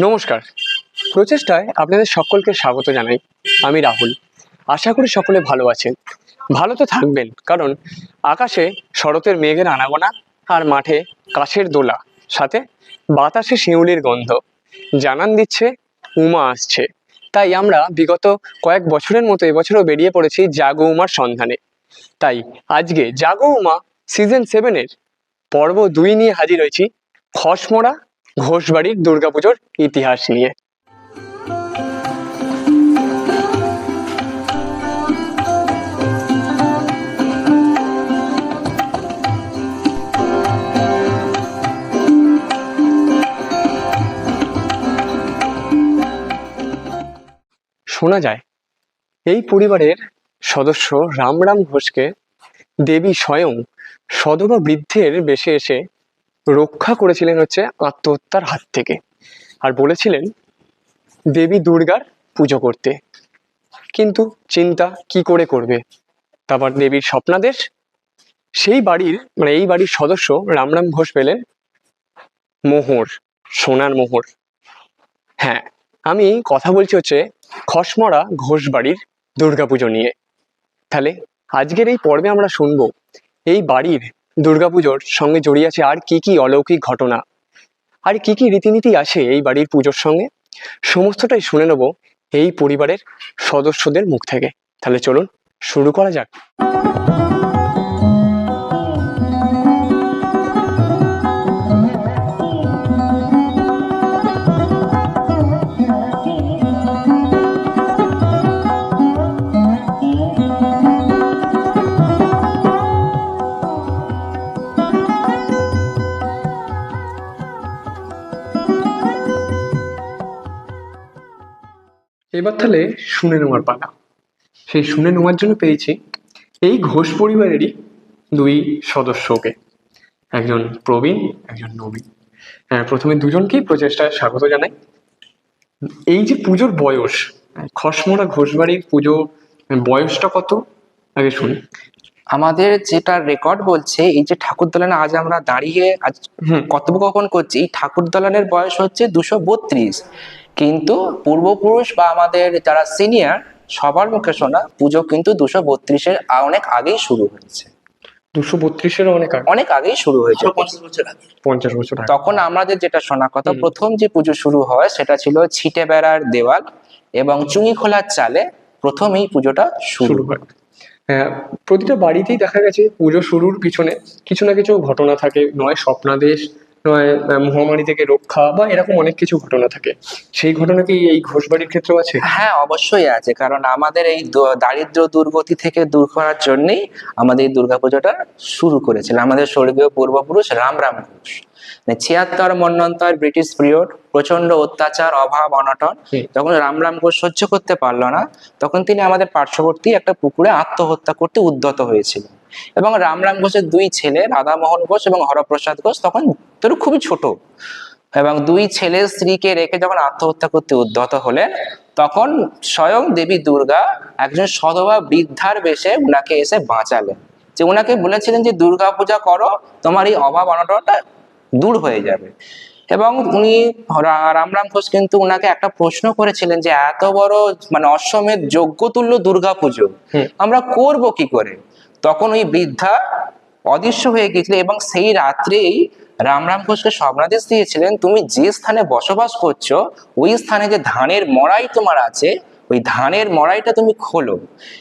নমস্কার। প্রচেষ্টায় আপনাদের সকলকে স্বাগত জানাই। আমি রাহুল। আশা করি সকলে ভালো আছেন। ভালো তো থাকবেন, কারণ আকাশে শরতের মেঘের আনাগোনা আর মাঠে কাশের দোলা, সাথে বাতাসে শিউলির গন্ধ। জানান দিচ্ছে, উমা আসছে। তাই আমরা বিগত কয়েক বছরের মতো এবছরও বেরিয়ে পড়েছি জাগো উমার সন্ধানে। তাই আজকে জাগো উমা সিজন সেভেনের পর্ব দুই নিয়ে হাজির হয়েছি খসমরা ঘোষবাড়ির দুর্গাপুজোর ইতিহাস নিয়ে। শোনা যায়, এই পরিবারের সদস্য রামরাম ঘোষকে দেবী স্বয়ং সধবা বৃদ্ধের বেশে এসে রক্ষা করেছিলেন হচ্ছে আত্মহত্যার হাত থেকে। আর বলেছিলেন, দেবী দুর্গার পুজো করতে। কিন্তু চিন্তা কি করে করবে? তারপর দেবীর স্বপ্নাদেশ। সেই বাড়ির মানে এই বাড়ির সদস্য রামরাম ঘোষ পেলেন মোহর, সোনার মোহর। হ্যাঁ আমি কথা বলছি হচ্ছে খসমরা ঘোষ বাড়ির দুর্গাপুজো নিয়ে। তাহলে আজকের এই পর্বে আমরা শুনব, এই বাড়ির দুর্গাপুজোর সঙ্গে জড়িয়ে আছে আর কি কি অলৌকিক ঘটনা? আর কি কি রীতিনীতি আছে এই বাড়ির পুজোর সঙ্গে? সমস্তটাই শুনে নেব এই পরিবারের সদস্যদের মুখ থেকে। তাহলে চলুন শুরু করা যাক। এবার তাহলে শুনে নেওয়ার পালা। সেই শুনে নেওয়ার জন্য পেয়েছি এই ঘোষ পরিবারেরই দুই সদস্যকে। একজন প্রবীণ একজন নবীন। হ্যাঁ প্রথমে দুজনকেই প্রচেষ্টায় স্বাগত জানাই। এই যে পুজোর বয়স খসমরা ঘোষবাড়ির পুজো বয়সটা কত? আগে শুনি। আমাদের যেটা রেকর্ড বলছে এই যে ঠাকুর দলানে আজ আমরা দাঁড়িয়ে আজ হুম। কথোপকথন করছি এই ঠাকুর দলানের বয়স হচ্ছে দুশো বত্রিশ। কিন্তু পূর্বপুরুষ বা আমাদের যারা সিনিয়র সবার মুখে শোনা পুজো কিন্তু দুশো বত্রিশের অনেক আগেই শুরু হয়েছে। দুশো বত্রিশেরও অনেক অনেক আগেই শুরু হয়েছে। পঞ্চাশ বছর তখন আমাদের যেটা শোনা কথা প্রথম যে পুজো শুরু হয় সেটা ছিল ছিটে বেড়ার দেওয়াল এবং চুঙি খোলার চালে প্রথম এই পুজোটা শুরু শুরু হয়। হ্যাঁ প্রতিটা বাড়িতেই দেখা গেছে পুজো শুরুর পিছনে কিছু না কিছু ঘটনা থাকে। নয় স্বপ্নাদেশ নয় মহামারী থেকে রক্ষা বা এরকম অনেক কিছু ঘটনা থাকে। সেই ঘটনা কি এই ঘোষবাড়ির ক্ষেত্রেও আছে? হ্যাঁ অবশ্যই আছে। কারণ আমাদের এই দারিদ্র দুর্গতি থেকে দূর করার জন্যই আমাদের এই দুর্গাপুজোটা শুরু করেছিল। আমাদের স্বর্গীয় পূর্বপুরুষ রাম রাম ঘোষ। মানে ছিয়াত্তর মন্বন্তর ব্রিটিশ পিরিয়ড প্রচণ্ড অত্যাচার অভাব অনটন। যখন রাম রাম ঘোষ সহ্য করতে পারল না তখন তিনি আমাদের পার্শ্ববর্তী একটা পুকুরে আত্মহত্যা করতে উদ্যত হয়েছিল এবং রাম রাম ঘোষের দুই ছেলে রাধামোহন ঘোষ এবং হরপ্রসাদ ঘোষ তখন তোর খুবই ছোট। এবং দুই ছেলে স্ত্রীকে রেখে যখন আত্মহত্যা করতে উদ্যত হলেন তখন স্বয়ং দেবী দুর্গা একজন সধবা বৃদ্ধার বেশে উনাকে এসে বাঁচালেন। যে উনাকে বলেছিলেন যে দুর্গা পূজা করো তোমার এই অভাব অনটনটা দূর হয়ে যাবে। এবং উনি রামরাম ঘোষ কিন্তু উনাকে একটা প্রশ্ন করেছিলেন যে এত বড় মানে অশ্বমেধ যজ্ঞতুল্য দুর্গা পুজো আমরা করব কি করে? তখন ওই বৃদ্ধা অদৃশ্য হয়ে গিয়েছিল এবং সেই রাত্রেই রাম ঘোষকে স্বপ্নাদেশ দিয়েছিলেন, তুমি যে স্থানে বসবাস করছ, ওই স্থানে যে ধানের মড়াই তোমার আছে, ওই ধানের মড়াইটা তুমি খোলো।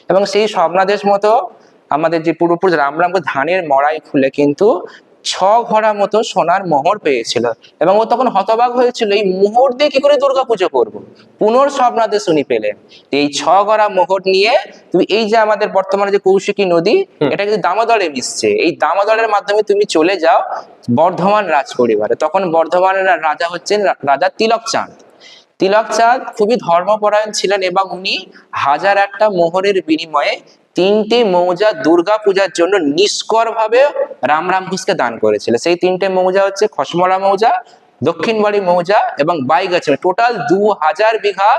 এবং সেই স্বপ্নাদেশ মতো আমাদের যে পূর্বপুরুষ রাম ধানের মড়াই খুলে কিন্তু ছ ঘোড়া মতো সোনার মোহর পেয়েছিল এবং ও তখন হতবাক হয়েছিল এই মোহর দিয়ে কি করে দুর্গাপুজো করব? পুনর স্বপ্নাদেশ উনি পেলেন এই ছ গড়া মোহর নিয়ে তুমি এই যে আমাদের বর্তমানে যে কৌশিকী নদী এটা কিন্তু দামোদরে মিশছে। এই দামোদরের মাধ্যমে তুমি চলে যাও বর্ধমান রাজ পরিবারে তখন বর্ধমানের রাজা হচ্ছেন রাজা তিলক চাঁদ। তিলক চাঁদ খুবই ধর্মপরায়ণ ছিলেন এবং উনি হাজার একটা মোহরের বিনিময়ে তিনটে মৌজা দুর্গা পূজার জন্য নিষ্কর ভাবে রাম রাম ঘোষকে দান করেছিল। সেই তিনটে মৌজা হচ্ছে খসমরা মৌজা, দক্ষিণবাড়ি মৌজা এবং বাইগাছি। টোটাল দু হাজার বিঘা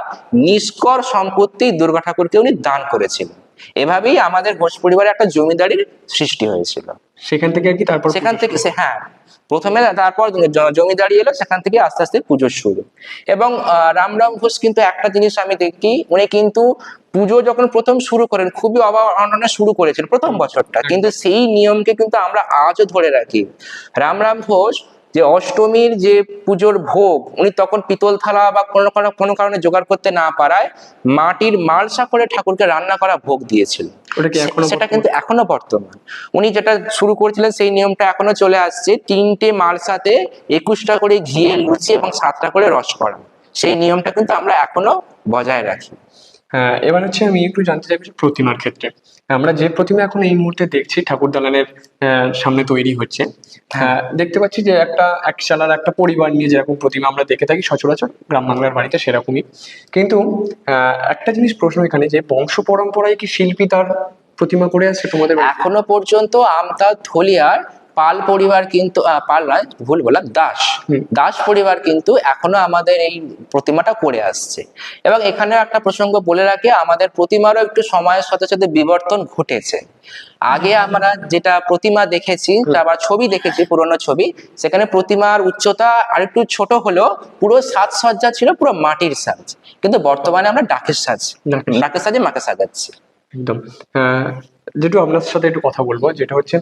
নিষ্কর সম্পত্তি দুর্গা ঠাকুরকে উনি দান করেছিলেন। এভাবেই আমাদের ঘোষ পরিবারে একটা জমিদারির সৃষ্টি হয়েছিল। সেখান থেকে আর কি তারপর সেখান থেকে সে হ্যাঁ প্রথমে তারপর জমিদারি এলো সেখান থেকে আস্তে আস্তে পুজো শুরু। এবং রামরাম ঘোষ কিন্তু একটা জিনিস আমি দেখি উনি কিন্তু পুজো যখন প্রথম শুরু করেন খুবই অভাব শুরু করেছেন প্রথম বছরটা। কিন্তু সেই নিয়মকে কিন্তু আমরা আজও ধরে রাখি। রামরাম ঘোষ যে অষ্টমীর যে পুজোর ভোগ উনি তখন পিতল থালা বা কোনো কোনো- কারণে জোগাড় করতে না পারায় মাটির মালসা করে ঠাকুরকে রান্না করা ভোগ দিয়েছিল। সেটা কিন্তু এখনও বর্তমান। উনি যেটা শুরু করেছিলেন সেই নিয়মটা এখনও চলে আসছে তিনটে মালসাতে একুশটা করে ঘিয়ে লুচি এবং সাতটা করে রস করা। সেই নিয়মটা কিন্তু আমরা এখনও বজায় রাখি। হ্যাঁ এবার হচ্ছে আমি একটু জানতে চাইব যে প্রতিমার ক্ষেত্রে। আমরা যে প্রতিমা এখন এই মুহূর্তে দেখছি ঠাকুর দালানের সামনে তৈরি হচ্ছে হ্যাঁ। দেখতে পাচ্ছি যে একটা এক চালার একটা পরিবার নিয়ে যেরকম প্রতিমা আমরা দেখে থাকি সচরাচর গ্রাম বাংলার বাড়িতে সেরকমই। কিন্তু একটা জিনিস প্রশ্ন এখানে যে বংশ পরম্পরায় কি শিল্পী তার প্রতিমা করে আছে তোমাদের এখনও পর্যন্ত আমতা থলিয়ার পাল পরিবার কিন্তু পাল নয় ভুল বললাম দাস। দাস পরিবার কিন্তু এখনও আমাদের এই প্রতিমাটা করে আসছে। এবং এখানে একটা প্রসঙ্গ বলে রাখি আমাদের প্রতিমারও একটু সময়ের সাথে সাথে বিবর্তন ঘটেছে। আগে আমরা যেটা প্রতিমা দেখেছি আবার ছবি দেখেছি পুরোনো ছবি। সেখানে প্রতিমার উচ্চতা আরেকটু ছোট হলেও পুরো সাজসজ্জা ছিল পুরো মাটির সাজ। কিন্তু বর্তমানে আমরা ডাকের সাজ ডাকের সাজে। মাকে সাজাচ্ছি। একদম। যেটু আপনার সাথে একটু কথা বলব যেটা হচ্ছে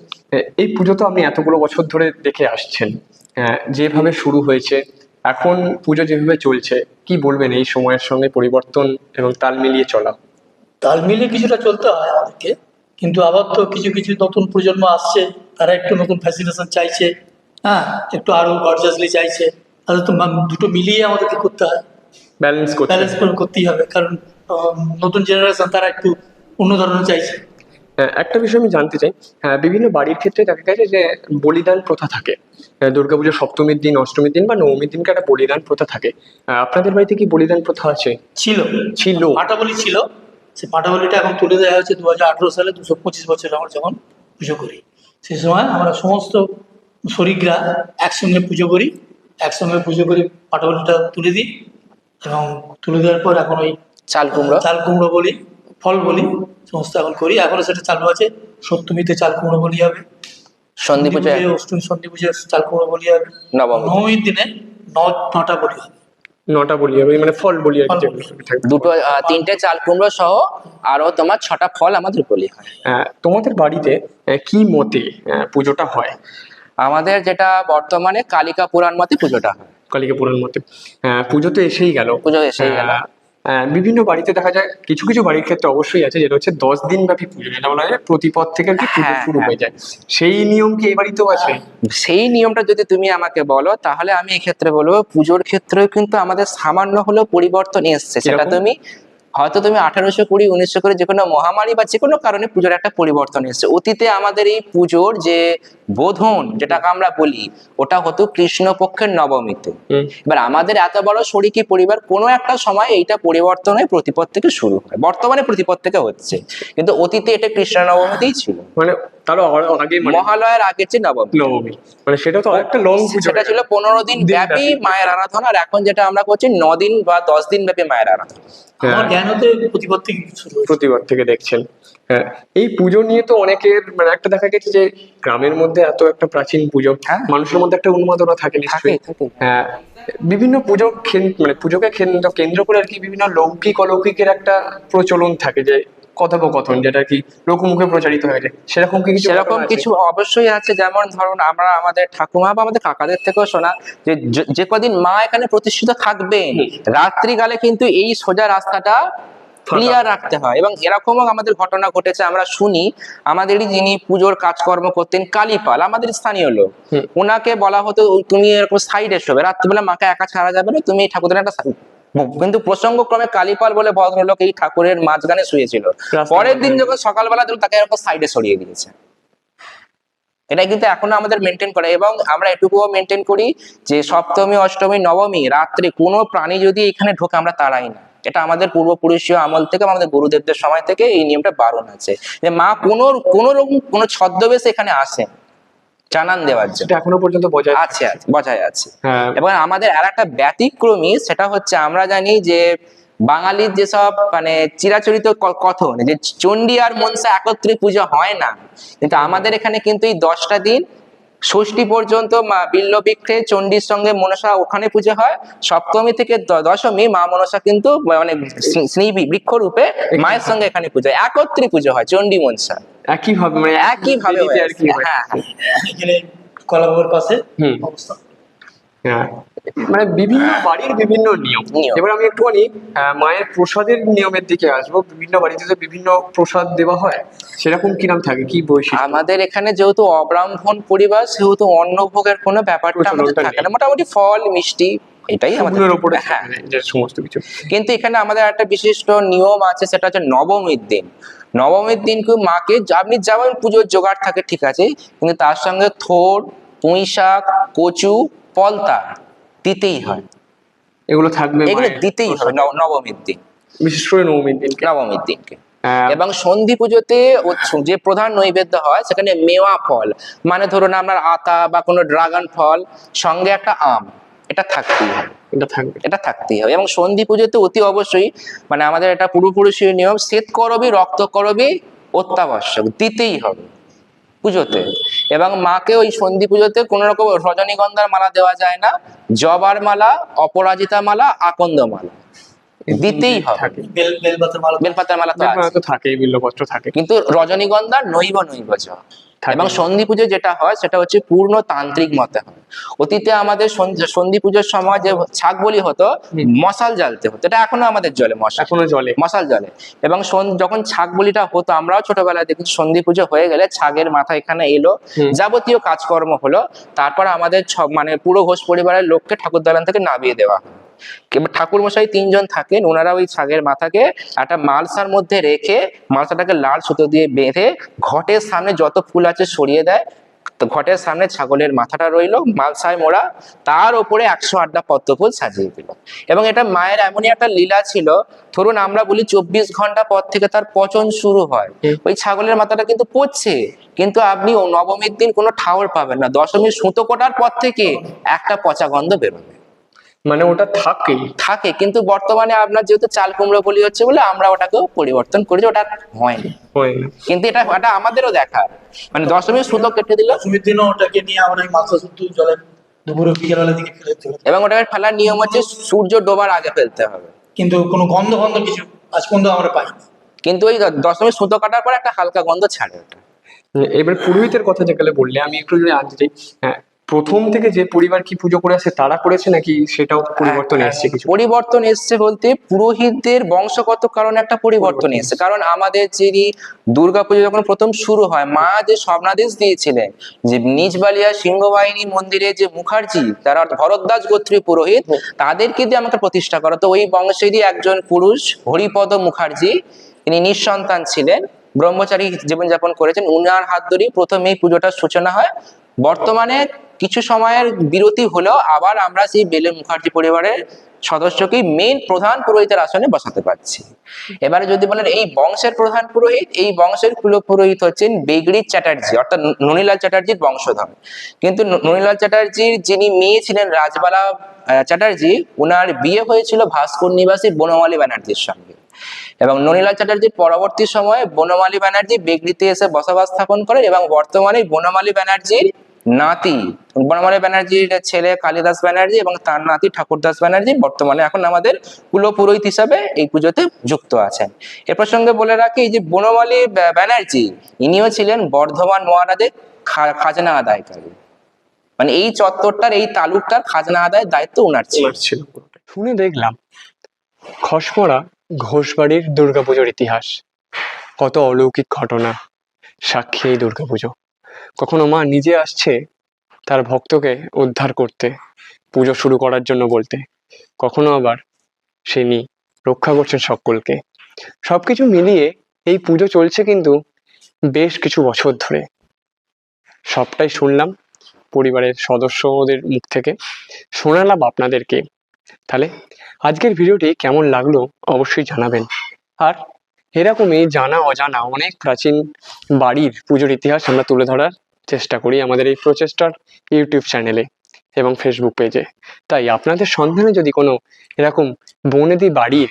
এই পুজো তো আপনি এতগুলো বছর ধরে দেখে আসছেন। যেভাবে শুরু হয়েছে এখন পুজো যেভাবে চলছে কি বলবেন এই সময়ের সঙ্গে পরিবর্তন এবং তাল মিলিয়ে চলা? তাল মিলিয়ে কিছুটা চলতে হয় আমাদেরকে কিন্তু আবার তো কিছু কিছু নতুন প্রজন্ম আসছে তারা একটু নতুন ফ্যাসিনেশন চাইছে হ্যাঁ একটু আরও গর্জাসলি চাইছে তাহলে তো দুটো মিলিয়ে আমাদেরকে করতে হয়। ব্যালেন্স করতে ব্যালেন্স করতেই হবে কারণ নতুন জেনারেশন তারা একটু অন্য ধরনের চাইছে। একটা বিষয় আমি জানতে চাই। হ্যাঁ বিভিন্ন বাড়ির ক্ষেত্রে দেখা গেছে যে বলিদান প্রথা থাকে। দুর্গাপুজোর সপ্তমীর দিন অষ্টমীর দিন বা নবমীর দিনকে একটা বলিদান প্রথা থাকে। আপনাদের বাড়িতে কি বলিদান প্রথা আছে? ছিল। ছিল। পাটাবলি ছিল। সে পাটাবলিটা এখন তুলে দেওয়া হয়েছে দু হাজার আঠেরো সালে দুশো পঁচিশ বছর আমরা যখন পুজো করি। সেই সময় আমরা সমস্ত শরিকরা একসঙ্গে পুজো করি। একসঙ্গে পুজো করি পাটাবলিটা তুলে দিই এবং তুলে দেওয়ার পর এখন ওই চাল কুমড়ো। চাল কুমড়ো বলি। ফল বলি সমস্ত এখন করি এখনও সেটা চালু আছে সপ্তমীতে চাল কুমড়ো বলি হবে। সন্ধি পুজো পুজোয়, অষ্টমী সন্ধি পুজোয় চাল কুমড়ো বলি হবে। নবম। নবমীর দিনে নটা বলি হবে। নটা বলি হবে মানে ফল বলি। দুটো তিনটে চাল কুমড়ো সহ আরও তোমার ছটা ফল আমাদের বলি হয়। আহ, তোমাদের বাড়িতে কি মতে পুজোটা হয়? আমাদের যেটা বর্তমানে কালিকা পুরাণ মতে পুজোটা হয়। কালীকে পুরাণ মতে পুজো তো এসেই গেল। পুজো এসেই গেল। বিভিন্ন বাড়িতে দেখা যায় কিছু কিছু বাড়ির ক্ষেত্রে অবশ্যই আছে যেটা হচ্ছে দশ দিন ব্যাপী পুজো যেটা বলা হয় প্রতিপদ থেকে আরকি পুজো হ্যাঁ, শুরু হ্যাঁ। হয়ে। যায়। সেই নিয়ম কি এই বাড়িতেও আছে? সেই নিয়মটা যদি তুমি আমাকে বলো তাহলে আমি এক্ষেত্রে বলব পুজোর ক্ষেত্রেও কিন্তু আমাদের সামান্য হলেও পরিবর্তন এসছে। সেটা তুমি হয়তো তুমি আঠারোশো কুড়ি উনিশশো করে যে কোনো মহামারী বা যে কোনো কারণে পুজোর একটা পরিবর্তন এসছে। অতীতে আমাদের এই পুজোর যে বোধন যেটাকে আমরা বলি ওটা হতো কৃষ্ণপক্ষের নবমীতে। এবার আমাদের এত বড় শরিকি পরিবার কোনো একটা সময় এইটা পরিবর্তন হয়ে প্রতিপদ থেকে শুরু হয়। বর্তমানে প্রতিপদ থেকে হচ্ছে। কিন্তু অতীতে এটা কৃষ্ণ নবমীতেই ছিল। মানে তারও আগে মানে মহালয়ার আগের যে নবমী। নবমী। মানে সেটা তো একটা লং সেটা ছিল পনেরো দিন ব্যাপী। মায়ের আরাধনা আর এখন যেটা আমরা করছি ন দিন বা দশ দিন ব্যাপী মায়ের আরাধনা। হ্যাঁ। আমার জ্ঞান হতে প্রতিপদ থেকে প্রতিবার থেকে দেখছেন। হ্যাঁ। এই পুজো নিয়ে তো অনেকের মানে একটা দেখা গেছে যে গ্রামের মধ্যে এত একটা প্রাচীন পুজো। হ্যাঁ। মানুষের মধ্যে একটা উন্মাদনা থাকে নিশ্চয়ই। হ্যাঁ। বিভিন্ন পুজো মানে পুজোকে কেন্দ্র কেন্দ্র করে আর কি বিভিন্ন লৌকিক অলৌকিকের একটা প্রচলন থাকে যে কথোপকথন। যেটা কি? লোকমুখে প্রচারিত হয়ে যায় সেরকম কি সেরকম কিছু অবশ্যই আছে। যেমন ধরুন আমরা আমাদের ঠাকুমা বা আমাদের কাকাদের থেকেও শোনা যে যে- কদিন মা এখানে প্রতিষ্ঠিত থাকবেন। রাত্রিকালে কিন্তু এই সোজা রাস্তাটা ক্লিয়ার রাখতে হয় এবং এরকমও আমাদের ঘটনা ঘটেছে আমরা শুনি। আমাদেরই যিনি পুজোর কাজকর্ম করতেন কালীপাল আমাদের স্থানীয় লোক। ওনাকে বলা হতো তুমি এরকম সাইডে শোবে রাত্রিবেলা মাকে একা ছাড়া যাবে না তুমি এই ঠাকুরের একটা কিন্তু প্রসঙ্গক্রমে কালীপাল বলে ভদ্রলোক এই ঠাকুরের মাঝখানে শুয়েছিল। পরের দিন যখন সকালবেলা তাকে এরকম সাইডে সরিয়ে দিয়েছে। এটা কিন্তু এখনও আমাদের মেনটেন করে। এবং আমরা এটুকুও মেনটেন করি যে সপ্তমী অষ্টমী নবমী রাত্রে কোনো প্রাণী যদি এখানে ঢোকে আমরা তাড়াই না। এটা আমাদের পূর্বপুরুষীয় আমল থেকে আমাদের গুরুদেবদের সময় থেকে এই নিয়মটা বারণ আছে। যে মা কোনো কোনো রকম কোনো ছদ্মবেশে এখানে আসেন। জানান দেওয়ার জন্য। এখনও পর্যন্ত বজায় আছে। বজায় আছে। হ্যাঁ। এবং আমাদের আর একটা ব্যতিক্রমী সেটা হচ্ছে আমরা জানি যে বাঙালির যেসব মানে চিরাচরিত কথন যে চণ্ডী আর মনসা একত্রে পুজো হয় না কিন্তু আমাদের এখানে কিন্তু এই দশটা দিন ষষ্ঠী পর্যন্ত মা বিল্ল বিক্রে চণ্ডীর সঙ্গে মনসা ওখানে পুজো হয়। সপ্তমী থেকে দশমী মা মনসা কিন্তু মানে স্নেহী বৃক্ষ রূপে মায়ের সঙ্গে এখানে পুজো হয়। একত্রে পুজো হয় চণ্ডী মনসা। একই ভাবে মানে একই ভাবে আর কি হ্যাঁ হ্যাঁ? এখানে কলাবাবুর পাশে হুম। হ্যাঁ। মানে বিভিন্ন বাড়ির বিভিন্ন নিয়ম। এবার আমি একটুখানি মায়ের প্রসাদের নিয়মের দিকে আসব। বিভিন্ন বাড়িতে তো বিভিন্ন প্রসাদ দেওয়া হয় সেরকম কিরম থাকে? কি বৈশিষ্ট্য? আমাদের এখানে যেহেতু অব্রাহ্মণ পরিবার সেহেতু অন্নভোগের কোনো ব্যাপারটা আমাদের থাকে না। মোটামুটি ফল মিষ্টি এটাই আমাদের উপরে হ্যাঁ। সমস্ত কিছু। কিন্তু এখানে আমাদের একটা বিশিষ্ট নিয়ম আছে সেটা হচ্ছে নবমীর দিন। নবমীর দিন কি মাকে আপনি যেমন পুজোর জোগাড় থাকে ঠিক আছে কিন্তু তার সঙ্গে থোর পুঁই শাক কচু পলতা দিতেই হয়। এগুলো থাকবে এগুলো দিতেই হবে নবমীর দিন। বিশেষ করে নবমীর দিনকে। নবমীর দিনকে। এবং সন্ধি পুজোতে যে প্রধান নৈবেদ্য হয় সেখানে মেওয়া ফল। মানে ধরুন আপনার আতা বা কোনো ড্রাগন ফল সঙ্গে একটা আম। এটা থাকতেই হবে। এটা থাকবে। এটা থাকতেই হবে। এবং সন্ধি পুজোতে অতি অবশ্যই মানে আমাদের এটা পূর্বপুরুষীয় নিয়ম শ্বেত করবি রক্ত করবি অত্যাবশ্যক। দিতেই হবে। পুজোতে। এবং মাকে ওই সন্ধি পুজোতে কোনো রকম রজনীগন্ধার মালা দেওয়া যায় না। জবার মালা অপরাজিতা মালা আকন্দ মালা। দিতেই হবে। বেল বেলপাতার মালা বেলপাতার মালা তো থাকেই বিল্লপত্র থাকে। কিন্তু রজনীগন্ধা নৈব নৈব। এবং সন্ধি পুজো যেটা হয় সেটা হচ্ছে পূর্ণ তান্ত্রিক মতে হয়। অতীতে আমাদের সন্ধি- পুজোর সময় যে ছাগ বলি হতো মশাল জ্বালতে হতো। এটা এখনও আমাদের জলে মশাল। এখনও জলে। মশাল জলে এবং যখন ছাগ বলিটা হতো আমরাও ছোটবেলায় দেখি সন্ধি পুজো হয়ে গেলে ছাগের মাথা এখানে এলো। যাবতীয় কাজকর্ম হলো। তারপর আমাদের মানে পুরো ঘোষ পরিবারের লোককে ঠাকুর দালান থেকে নামিয়ে দেওয়া হয়। ঠাকুর মশাই তিনজন থাকেন ওনারা ওই ছাগের মাথাকে একটা মালসার মধ্যে রেখে মালসাটাকে লাল সুতো দিয়ে বেঁধে ঘটের সামনে যত ফুল আছে সরিয়ে দেয়। তো ঘটের সামনে ছাগলের মাথাটা রইল মালসায় মোড়া তার ওপরে একশো আটটা পদ্মফুল সাজিয়ে দিল। এবং এটা মায়ের এমনই একটা লীলা ছিল ধরুন আমরা বলি চব্বিশ ঘণ্টা পর থেকে তার পচন শুরু হয়। ওই ছাগলের মাথাটা কিন্তু পচছে কিন্তু আপনি নবমীর দিন কোনো ঠাওর পাবেন না। দশমীর সুতো কোটার পর থেকে একটা পচা গন্ধ বেরোবে। মানে ওটা থাকেই থাকে কিন্তু বর্তমানে আপনার যেহেতু চাল কুমড়ো বলি হচ্ছে বলে আমরা ওটাকেও পরিবর্তন করেছি ওটা হয় না কিন্তু এটা এটা আমাদেরও দেখা। মানে দশমীর সুতো কেটে দিল। দশমীর দিনও ওটাকে নিয়ে আমরা মাথা জলে দুপুরে বিকেলবেলা দিকে ফেলে দিতে এবং ওটাকে ফেলার নিয়ম হচ্ছে সূর্য ডোবার আগে ফেলতে হবে। কিন্তু কোনো গন্ধ গন্ধ কিছু আজ পর্যন্ত আমরা পাইনি। কিন্তু ওই দশমীর সুতো কাটার পর একটা হালকা গন্ধ ছাড়ে ওটা। এবার পুরোহিতের কথা যেগুলো বললে আমি একটু যদি জানতে চাই হ্যাঁ প্রথম থেকে যে পরিবার কি পুজো করে আসে তারা করেছে নাকি সেটাও পরিবর্তন এসেছে কিছু? পরিবর্তন এসছে বলতে পুরোহিতদের বংশগত কারণে একটা পরিবর্তন এসেছে। কারণ আমাদের যিনি দুর্গাপুজো যখন প্রথম শুরু হয় মা যে স্বপ্নাদেশ দিয়েছিলেন যে নিজবালিয়া সিংহবাহিনী মন্দিরে যে মুখার্জি তারা ভরদ্বাজ গোত্রীয় পুরোহিত তাদেরকে দিয়ে আমাকে প্রতিষ্ঠা করা। তো ওই বংশেরই একজন পুরুষ হরিপদ মুখার্জি তিনি নিঃসন্তান ছিলেন। ব্রহ্মচারী জীবনযাপন করেছেন। উনার হাত ধরেই প্রথম এই পুজোটার সূচনা হয়। বর্তমানে কিছু সময়ের বিরতি হলেও আবার আমরা সেই বেলে মুখার্জি পরিবারের সদস্যকেই মেন প্রধান পুরোহিতের আসনে বসাতে পারছি। এবারে যদি বলেন এই বংশের প্রধান পুরোহিত, এই বংশের কুল পুরোহিত হচ্ছেন বেগড়ি চ্যাটার্জি, অর্থাৎ ননীলাল চ্যাটার্জির বংশধর। কিন্তু ননীলাল চ্যাটার্জির যিনি মেয়ে ছিলেন রাজবালা চ্যাটার্জি ওনার বিয়ে হয়েছিল ভাস্কর নিবাসী বনমালী ব্যানার্জির সঙ্গে। এবং ননীলাল চ্যাটার্জির পরবর্তী সময়ে বনমালী ব্যানার্জি বেগড়িতে এসে বসবাস স্থাপন করেন এবং বর্তমানে বনমালী ব্যানার্জির নাতি বনমালী ব্যানার্জির ছেলে কালিদাস ব্যানার্জি এবং তার নাতি ঠাকুরদাস ব্যানার্জি বর্তমানে এখন আমাদের কুলপুরোহিত হিসাবে এই পুজোতে যুক্ত আছেন। এ প্রসঙ্গে বলে রাখি যে বনমালী ব্যানার্জি, ইনিও ছিলেন বর্ধমান মহারাজের খাজনা আদায়কারী। মানে এই চত্বরটার, এই তালুকটার খাজনা আদায়ের দায়িত্ব ওনার ছিল। শুনে দেখলাম খসমরা ঘোষবাড়ির দুর্গাপুজোর ইতিহাস। কত অলৌকিক ঘটনা, সাক্ষী এই দুর্গাপুজো। কখনো মা নিজে আসছে তার ভক্তকে উদ্ধার করতে, পুজো শুরু করার জন্য বলতে। কখনো আবার তিনি রক্ষা করছেন সকলকে। সবকিছু মিলিয়ে এই পুজো চলছে কিন্তু বেশ কিছু বছর ধরে। সবটাই শুনলাম পরিবারের সদস্যদের মুখ থেকে। শোনালাম আপনাদেরকে। তাহলে আজকের ভিডিওটি কেমন লাগল অবশ্যই জানাবেন। আর এরকমই জানা অজানা অনেক প্রাচীন বাড়ির পুজোর ইতিহাস আমরা তুলে ধরার চেষ্টা করি আমাদের এই প্রচেষ্টার ইউটিউব চ্যানেলে এবং ফেসবুক পেজে। তাই আপনাদের সন্ধানে যদি কোনো এরকম বনেদি বাড়ির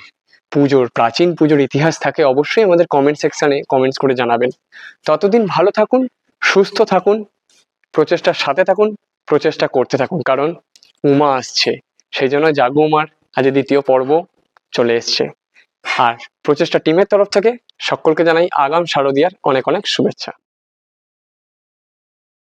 পুজোর, প্রাচীন পুজোর ইতিহাস থাকে, অবশ্যই আমাদের কমেন্ট সেকশানে কমেন্টস করে জানাবেন। ততদিন ভালো থাকুন, সুস্থ থাকুন, প্রচেষ্টার সাথে থাকুন, প্রচেষ্টা করতে থাকুন, কারণ উমা আসছে। সেই জন্য জাগো উমার, আজ দ্বিতীয় পর্ব চলে এসছে। আর প্রচেষ্টা টিমের তরফ থেকে সকলকে জানাই আগাম শারদিয়ার অনেক অনেক শুভেচ্ছা।